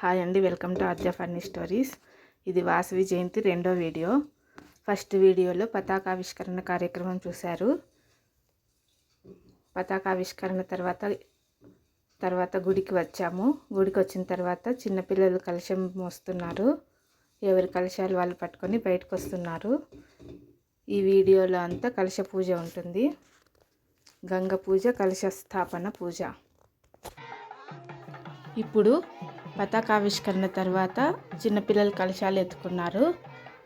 Hi అండి welcome to Adya funny stories. ఇది వాసవి జయంతి రెండో వీడియో. ఫస్ట్ వీడియోలో పతాకావిష్కరణ కార్యక్రమం చూశారు. పతాకావిష్కరణ తర్వాత తర్వాత గుడికి వచ్చాము. గుడికి వచ్చిన తర్వాత చిన్నపిల్లలు కలశం మోస్తున్నారు. ఎవరి కలశాలు వాళ్ళు పట్టుకొని బయటకు వస్తున్నారు. ఈ వీడియోలో అంతా కలశ పూజ ఉంటుంది. గంగ పూజ కలశ స్థాపన పూజ. ఇప్పుడు పతాకావిష్కరణ తర్వాత చిన్నపిల్లలు కలశాలు ఎత్తుకున్నారు.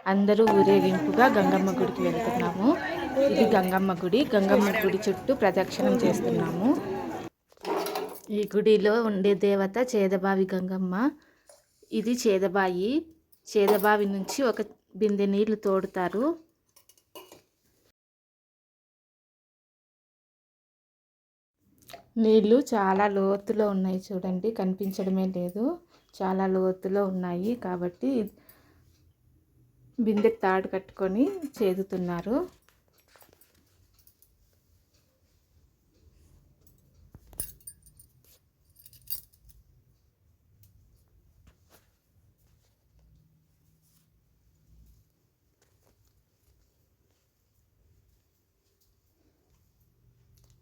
అందరూ ఊరేగింపుగా గంగమ్మ గుడికి వెళ్తున్నాము. ఇది గంగమ్మ గుడి. గంగమ్మ గుడి చుట్టూ ప్రదక్షిణం చేస్తున్నాము. ఈ గుడిలో ఉండే దేవత చేదబావి గంగమ్మ. ఇది చేదబాయి. చేదబావి నుంచి ఒక బిందె నీళ్ళు తోడుతారు. నీళ్ళు చాలా లోతులో ఉన్నాయి చూడండి కనిపించడమే లేదు. చాలా లోతులో ఉన్నాయి కాబట్టి బిందెకి తాడు కట్టుకొని చేదుతున్నారు.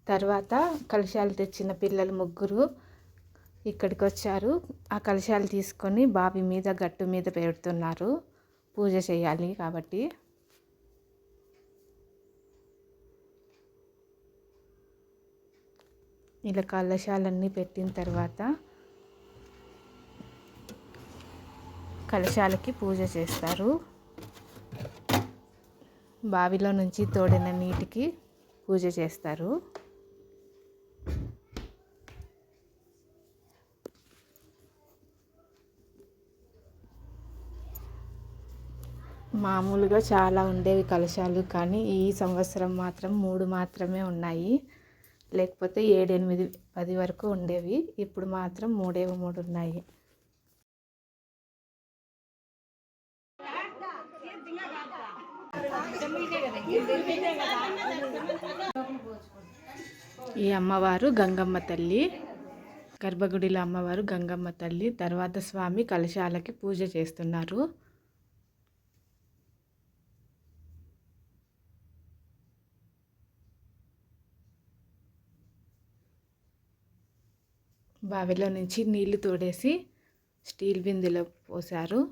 తర్వాత కలశాలు తెచ్చిన పిల్లలు ముగ్గురు ఇక్కడికి వచ్చారు ఆ కలశాలు తీసుకొని బావి మీద గట్టు మీద పెడుతున్నారు. పూజ చేయాలి కాబట్టి. ఇలా కలశాలన్నీ పెట్టిన తర్వాత కలశాలకి పూజ చేస్తారు. బావిలో నుంచి తోడిన నీటికి పూజ చేస్తారు. మామూలుగా చాలా ఉండేవి కలశాలు కానీ ఈ సంవత్సరం మాత్రం మూడు మాత్రమే ఉన్నాయి. లేకపోతే ఏడెనిమిది పది వరకు ఉండేవి. ఇప్పుడు మాత్రం మూడే మూడు ఉన్నాయి. ఈ అమ్మవారు గంగమ్మ తల్లి గర్భగుడిలో అమ్మవారు గంగమ్మ తల్లి తర్వాత స్వామి కలశాలకి పూజ చేస్తున్నారు. బావిలో నుంచి నీళ్ళు తోడేసి స్టీల్ బిందెలో పోశారు.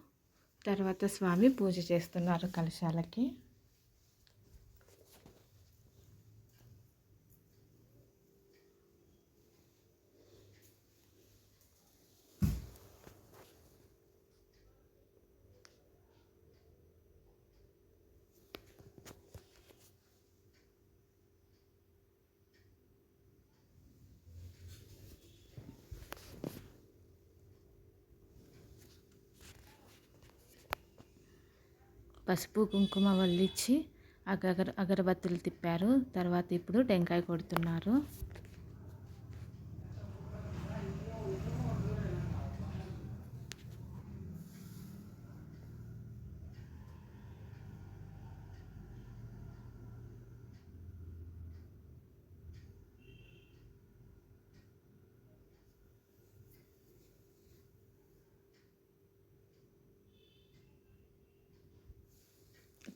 తర్వాత స్వామి పూజ చేస్తున్నారు కలశాలకి. పసుపు కుంకుమ వల్లిచ్చి అగర అగరబత్తులు తిప్పారు. తర్వాత ఇప్పుడు టెంకాయ కొడుతున్నారు.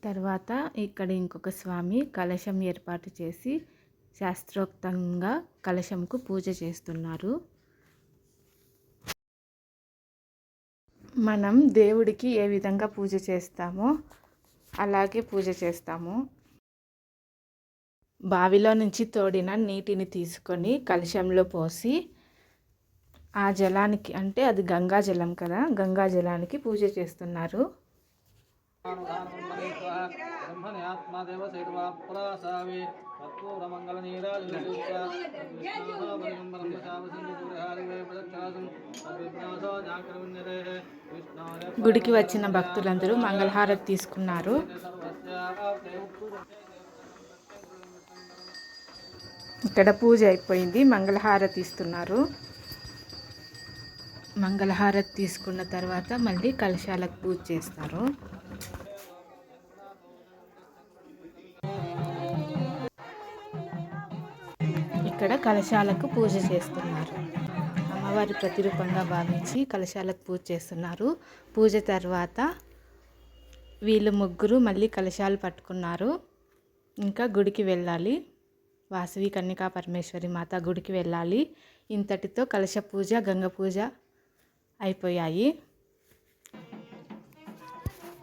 తర్వాత ఇక్కడ ఇంకొక స్వామి కలశం ఏర్పాటు చేసి శాస్త్రోక్తంగా కలశంకు పూజ చేస్తున్నారు. మనం దేవుడికి ఏ విధంగా పూజ చేస్తామో అలాగే పూజ చేస్తాము. బావిలో నుంచి తోడిన నీటిని తీసుకొని కలశంలో పోసి ఆ జలానికి అంటే అది గంగా జలం కదా గంగా జలానికి పూజ చేస్తున్నారు. గుడికి వచ్చిన భక్తులందరూ మంగళహారతి తీసుకున్నారు. ఇక్కడ పూజ అయిపోయింది. మంగళహారతి ఇస్తున్నారు. మంగళహారతి తీసుకున్న తర్వాత మళ్ళీ కలశాలకు పూజ చేస్తారు. ఇక్కడ కలశాలకు పూజ చేస్తున్నారు. అమ్మవారి ప్రతిరూపంగా భావించి కలశాలకు పూజ చేస్తున్నారు. పూజ తర్వాత వీళ్ళు ముగ్గురు మళ్ళీ కలశాలు పట్టుకున్నారు. ఇంకా గుడికి వెళ్ళాలి. వాసవి కన్యకా పరమేశ్వరి మాత గుడికి వెళ్ళాలి. ఇంతటితో కలశ పూజ గంగ పూజ అయిపోయాయి.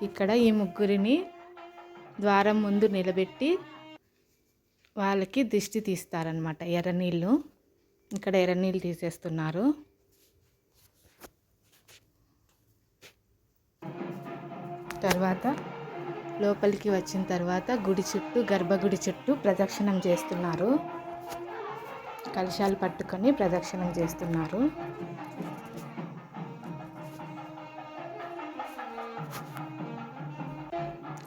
ఇక్కడ ఈ ముగ్గురిని ద్వారం ముందు నిలబెట్టి వాళ్ళకి దిష్టి తీస్తారనమాట ఎర్రనీళ్ళు ఇక్కడ ఎర్రనీళ్ళు తీసేస్తున్నారు. తర్వాత లోపలికి వచ్చిన తర్వాత గుడి చుట్టూ గర్భగుడి చుట్టూ ప్రదక్షిణం చేస్తున్నారు. కలశాలు పట్టుకొని ప్రదక్షిణం చేస్తున్నారు.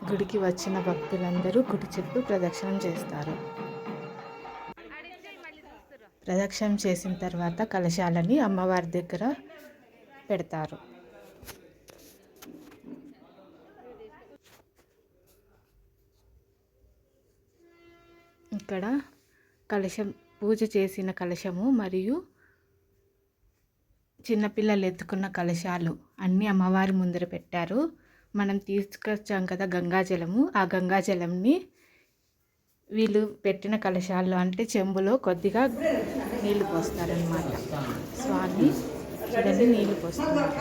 గుడికి వచ్చిన భక్తులందరూ గుడి చుట్టూ ప్రదక్షిణం చేస్తారు. ప్రదక్షిణం చేసిన తర్వాత కలశాలని అమ్మవారి దగ్గర పెడతారు. ఇక్కడ కలశం పూజ చేసిన కలశము మరియు చిన్నపిల్లలు ఎత్తుకున్న కలశాలు అన్నీ అమ్మవారి ముందర పెట్టారు. మనం తీసుకొచ్చాం కదా గంగాజలము. ఆ గంగాజలంని వీళ్ళు పెట్టిన కలశాల్లో అంటే చెంబులో కొద్దిగా నీళ్ళు పోస్తారనమాట స్వామి చూడండి నీళ్ళు పోస్తున్నారు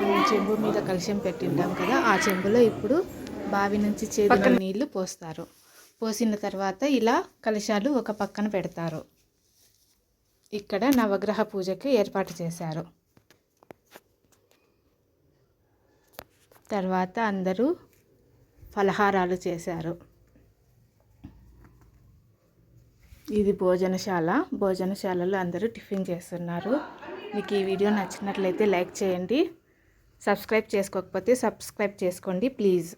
మనం చెంబు మీద కలశం పెట్టింటాం కదా ఆ చెంబులో ఇప్పుడు బావి నుంచి చేదిన నీళ్ళు పోస్తారు. పోసిన తర్వాత ఇలా కలశాలు ఒక పక్కన పెడతారు. ఇక్కడ నవగ్రహ పూజకి ఏర్పాటు చేశారు. తర్వాత అందరూ ఫలహారాలు చేశారు. ఇది భోజనశాల. భోజనశాలలో అందరూ టిఫిన్ చేస్తున్నారు. మీకు ఈ వీడియో నచ్చినట్లయితే లైక్ చేయండి. సబ్స్క్రైబ్ చేసుకోకపోతే సబ్స్క్రైబ్ చేసుకోండి ప్లీజ్.